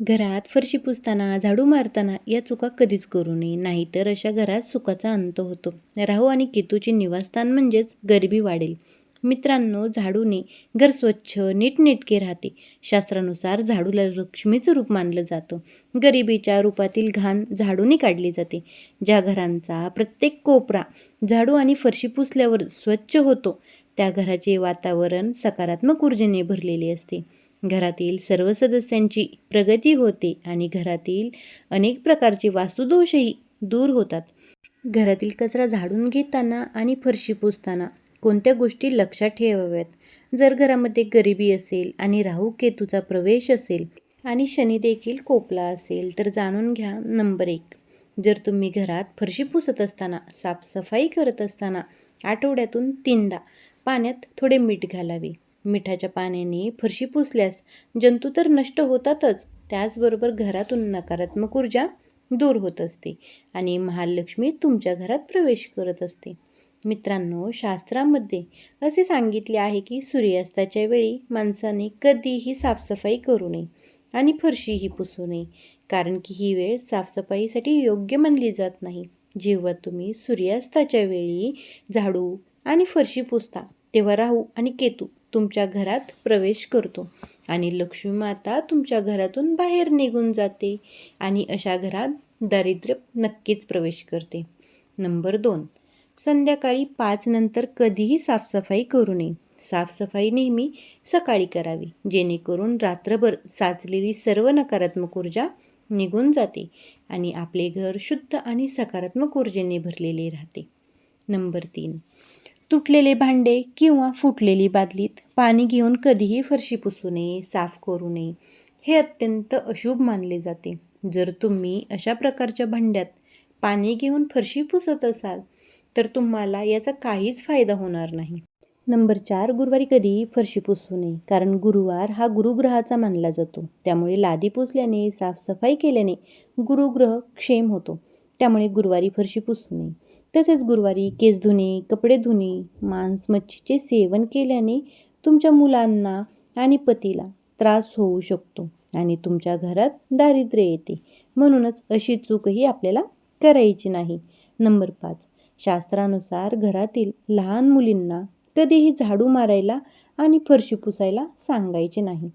घरात फरशी पुसताना झाडू मारताना या चुका कधीच करू नये. नाहीतर अशा घरात सुखाचा अंत होतो. राहू आणि केतूचे निवासस्थान म्हणजेच गरिबी वाढेल. मित्रांनो झाडूने घर स्वच्छ नीटनेटके राहते. शास्त्रानुसार झाडूला लक्ष्मीचं रूप मानलं जातं. गरिबीच्या रूपातील घाण झाडूने काढली जाते. ज्या घरांचा प्रत्येक कोपरा झाडू आणि फरशी पुसल्यावर स्वच्छ होतो त्या घराचे वातावरण सकारात्मक ऊर्जेने भरलेले असते. घरातील सर्व सदस्यांची प्रगती होते आणि घरातील अनेक प्रकारचे वास्तुदोषही दूर होतात. घरातील कचरा झाडून घेताना आणि फरशी पुसताना कोणत्या गोष्टी लक्षात ठेवाव्यात? जर घरामध्ये गरिबी असेल आणि राहू केतूचा प्रवेश असेल आणि शनी देखील कोपला असेल तर जाणून घ्या नंबर एक. जर तुम्ही घरात फरशी पुसत असताना साफसफाई करत असताना आठवड्यातून तीनदा पाण्यात थोडे मीठ घालावे. मिठाच्या पाण्याने फरशी पुसल्यास जंतू तर नष्ट होतातच. त्याचबरोबर घरातून नकारात्मक ऊर्जा दूर होत असते आणि महालक्ष्मी तुमच्या घरात प्रवेश करत असते. मित्रांनो शास्त्रामध्ये असे सांगितले आहे की सूर्यास्ताच्या वेळी माणसाने कधीही साफसफाई करू नये आणि फरशीही पुसू नये कारण की ही वेळ साफसफाईसाठी योग्य मानली जात नाही. जेव्हा तुम्ही सूर्यास्ताच्या वेळी झाडू आणि फरशी पुसता तेव्हा राहू आणि केतू तुमच्या घरात प्रवेश करतो. आणि लक्ष्मी माता तुमच्या घरातून बाहेर निघून जाते आणि अशा घरात दारिद्र्य नक्कीच प्रवेश करते. नंबर दोन संध्याकाळी पाच नंतर कधीही साफसफाई करू नये. साफसफाई नेहमी सकाळी करावी जेणेकरून रात्रभर साचलेली सर्व नकारात्मक ऊर्जा निघून जाते आणि आपले घर शुद्ध आणि सकारात्मक ऊर्जेने भरलेले राहते. नंबर तीन तुटलेले भांडे किंवा फुटलेली बादलीत पाणी घेऊन कधीही फरशी पुसू नये साफ करू नये हे अत्यंत अशुभ मानले जाते. जर तुम्ही अशा प्रकारच्या भांड्यात पाणी घेऊन फरशी पुसत असाल तर तुम्हाला याचा काहीच फायदा होणार नाही. नंबर चार गुरुवारी कधीही फरशी पुसू नये कारण गुरुवार हा गुरुग्रहाचा मानला जातो. त्यामुळे लादी पुसल्याने साफसफाई केल्याने गुरुग्रह क्षेम होतो. त्यामुळे गुरुवारी फरशी पुसू नये. तसेच गुरुवारी केस धुणे कपडे धुणे मांस मच्छीचे सेवन केल्याने तुमच्या मुलांना आणि पतीला त्रास होऊ शकतो आणि तुमच्या घरात दारिद्र्य येते. म्हणूनच अशी चूकही आपल्याला करायची नाही. नंबर पाच. शास्त्रानुसार घरातील लहान मुलींना कधीही झाडू मारायला आणि फरशी पुसायला सांगायचे नाही.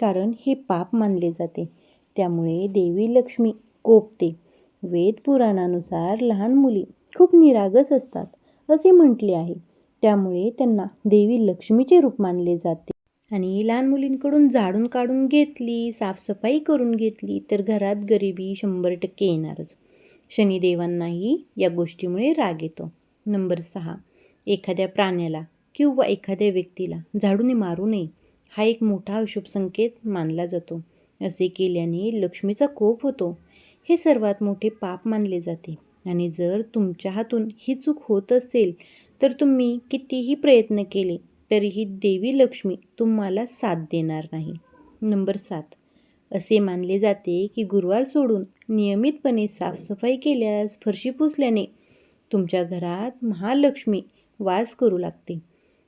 कारण हे पाप मानले जाते. त्यामुळे देवी लक्ष्मी कोपते. वेद पुराणानुसार लहान मुली खूप निरागस असतात असे म्हटले आहे. त्यामुळे त्यांना देवी लक्ष्मीचे रूप मानले जाते. आणि लहान मुलींकडून झाडून काढून घेतली साफसफाई करून घेतली तर घरात गरिबी शंभर टक्के येणारच. शनिदेवांनाही या गोष्टीमुळे राग येतो. नंबर सहा. एखाद्या प्राण्याला किंवा एखाद्या व्यक्तीला झाडूने मारू नये हा एक मोठा अशुभ संकेत मानला जातो. असे केल्याने लक्ष्मीचा कोप होतो. हे सर्वात मोठे पाप मानले जाते. आणि जर तुमच्या हातून ही चूक होत असेल तर तुम्ही कितीही प्रयत्न केले तरीही देवी लक्ष्मी तुम्हाला साथ देणार नाही. नंबर सात. असे मानले जाते की गुरुवार सोडून नियमितपणे साफसफाई केल्यास फरशी पुसल्याने तुमच्या घरात महालक्ष्मी वास करू लागते.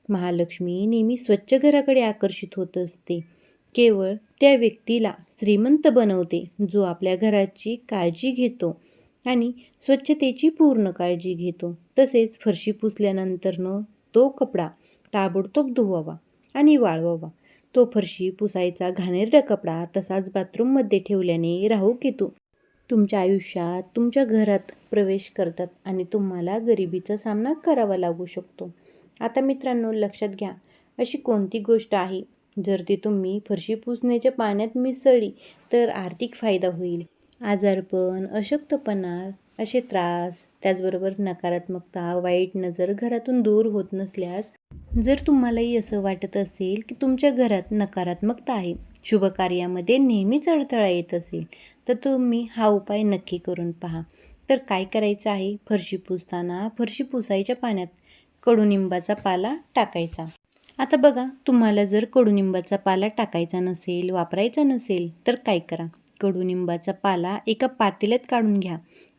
महालक्ष्मी नेहमी स्वच्छ घराकडे आकर्षित होत असते. केवळ त्या व्यक्तीला श्रीमंत बनवते जो आपल्या घराची काळजी घेतो आणि स्वच्छतेची पूर्ण काळजी घेतो. तसेच फरशी पुसल्यानंतरनं तो कपडा ताबडतोब धुवावा आणि वाळवावा. तो फरशी पुसायचा घाणेरडा कपडा तसाच बाथरूममध्ये ठेवल्याने राहू केतू तुमच्या आयुष्यात तुमच्या घरात प्रवेश करतात आणि तुम्हाला गरिबीचा सामना करावा लागू शकतो. आता मित्रांनो लक्षात घ्या अशी कोणती गोष्ट आहे जर ती तुम्ही फरशी पुसण्याच्या पाण्यात मिसळली तर आर्थिक फायदा होईल. आजारपण अशक्तपणा असे त्रास त्याचबरोबर नकारात्मकता वाईट नजर घरातून दूर होत नसल्यास जर तुम्हालाही असं वाटत असेल की तुमच्या घरात नकारात्मकता आहे शुभ कार्यामध्ये नेहमीच अडथळा येत असेल तर तुम्ही हा उपाय नक्की करून पहा. तर काय करायचं आहे? फरशी पुसताना फरशी पुसायच्या पाण्यात कडुनिंबाचा पाला टाकायचा. आता बघा तुम्हाला जर कडुनिंबाचा पाला टाकायचा नसेल वापरायचा नसेल तर काय करा? कडुनिंबाचा पाला एका पातेल्यात काढून घ्या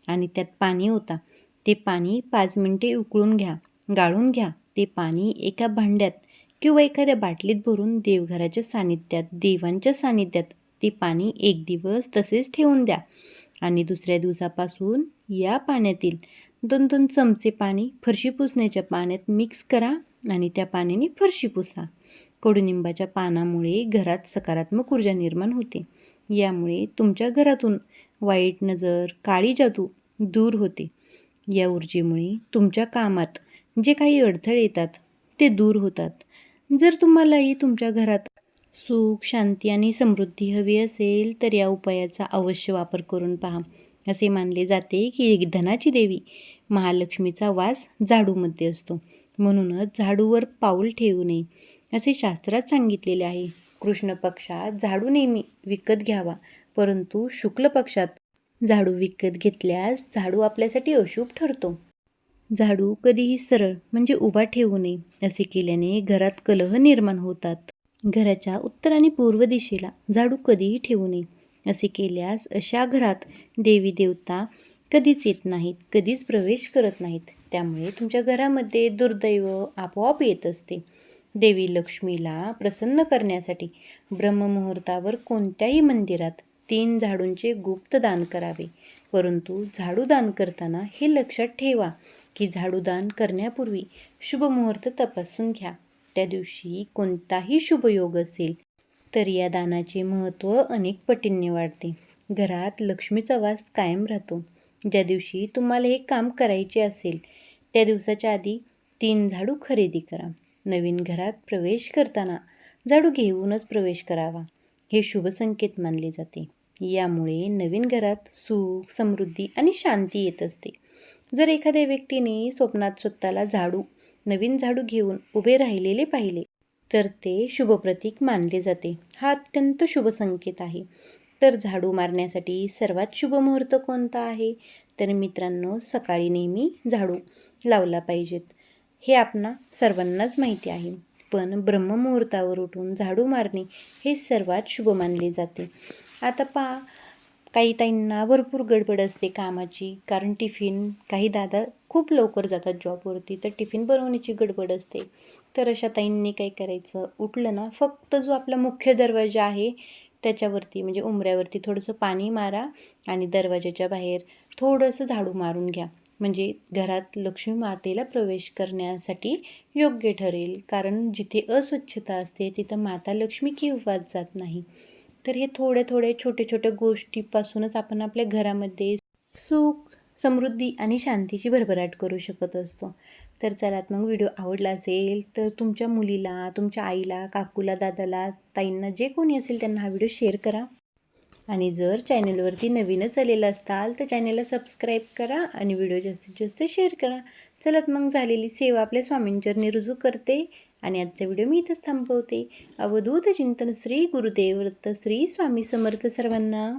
आणि त्यात पाणी होता ते पाणी पाच मिनटे उकळून घ्या गाळून घ्या. ते पाणी एका भांड्यात किंवा एखाद्या बाटलीत भरून देवघराच्या सानिध्यात देवांच्या सानिध्यात ते पाणी एक दिवस तसेच ठेवून द्या. आणि दुसऱ्या दिवसापासून या पाण्यातील दोन दोन चमचे पाणी फरशी पुसण्याच्या पाण्यात मिक्स करा. आणि त्या पाण्याने फरशी पुसा. कडुनिंबाच्या पानामुळे घरात सकारात्मक ऊर्जा निर्माण होते. यामुळे तुमच्या घरातून वाईट नजर काळी जादू दूर होते. या ऊर्जेमुळे तुमच्या कामात जे काही अडथळे येतात ते दूर होतात. जर तुम्हालाही तुमच्या घरात सुख शांती आणि समृद्धी हवी असेल तर या उपायाचा अवश्य वापर करून पहा. असे मानले जाते की धनाची देवी महालक्ष्मीचा वास झाडूमध्ये असतो. म्हणूनच झाडूवर पाऊल ठेवू नये असे शास्त्रात सांगितलेले आहे. कृष्ण पक्षात झाडू नेहमी विकत घ्यावा परंतु शुक्ल पक्षात झाडू विकत घेतल्यास झाडू आपल्यासाठी अशुभ ठरतो. झाडू कधीही सरळ म्हणजे उभा ठेवू नये असे केल्याने घरात कलह निर्माण होतात. घराच्या उत्तर आणि पूर्व दिशेला झाडू कधीही ठेवू नये असे केल्यास अशा घरात देवी देवता कधीच येत नाहीत कधीच प्रवेश करत नाहीत. त्यामुळे तुमच्या घरामध्ये दुर्दैव आपोआप येत असते. देवी लक्ष्मीला प्रसन्न करण्यासाठी ब्रह्ममुहूर्तावर कोणत्याही मंदिरात तीन झाडूंचे गुप्त दान करावे. परंतु झाडू दान करताना हे लक्षात ठेवा की झाडू दान करण्यापूर्वी शुभमुहूर्त तपासून घ्या. त्या दिवशी कोणताही शुभयोग असेल तर या दानाचे महत्त्व अनेक पटींनी वाढते. घरात लक्ष्मीचा वास कायम राहतो. ज्या दिवशी तुम्हाला हे काम करायचे असेल त्या दिवसाच्या आधी तीन झाडू खरेदी करा. नवीन घरात प्रवेश करताना झाडू घेऊनच प्रवेश करावा. हे शुभ संकेत मानले जाते. यामुळे नवीन घरात सुख समृद्धी आणि शांती येत असते. जर एखाद्या व्यक्तीने स्वप्नात स्वतःला झाडू नवीन झाडू घेऊन उभे राहिलेले पाहिले तर ते शुभ प्रतीक मानले जाते. हा अत्यंत शुभ संकेत आहे. तर झाडू मारण्यासाठी सर्वात शुभ मुहूर्त कोणता आहे? तर मित्रांनो सकाळी नेहमी झाडू लावला पाहिजेत. हे आपणा सर्वांनाच माहिती आहे. पण ब्रह्ममुहूर्तावर उठून झाडू मारणे हे सर्वात शुभ मानले जाते. आता पहा काही ताईंना भरपूर गडबड असते कामाची. कारण टिफिन काही दादा खूप लवकर जातात जॉबवरती तर टिफिन बनवण्याची गडबड असते. तर अशा ताईंनी काय करायचं? उठलं ना फक्त जो आपला मुख्य दरवाजा आहे त्याच्यावरती म्हणजे उमऱ्यावरती थोडंसं पाणी मारा आणि दरवाजाच्या बाहेर थोडंसं झाडू मारून घ्या. म्हणजे घरात लक्ष्मी मातेला प्रवेश करण्यासाठी योग्य ठरेल. कारण जिथे अस्वच्छता असते तिथं माता लक्ष्मी केव्हाच जात नाही. तर हे थोड्या थोड्या छोट्या छोट्या गोष्टीपासूनच आपण आपल्या घरामध्ये सुख समृद्धी आणि शांतीची भरभराट करू शकत असतो. तर चलात मग व्हिडिओ आवडला असेल तर तुमच्या मुलीला तुमच्या आईला काकूला दादाला ताईंना जे कोणी असेल त्यांना हा व्हिडिओ शेअर करा. आणि जर चॅनलवरती नवीनच आलेलं असताल तर चॅनलला सबस्क्राईब करा आणि व्हिडिओ जास्तीत जास्त शेअर करा. चलत मग झालेली सेवा आपल्या स्वामींचरणी रुजू करते आणि आजचा व्हिडिओ मी इथंच थांबवते. अवधूत चिंतन श्री गुरुदेव श्री स्वामी समर्थ सर्वांना.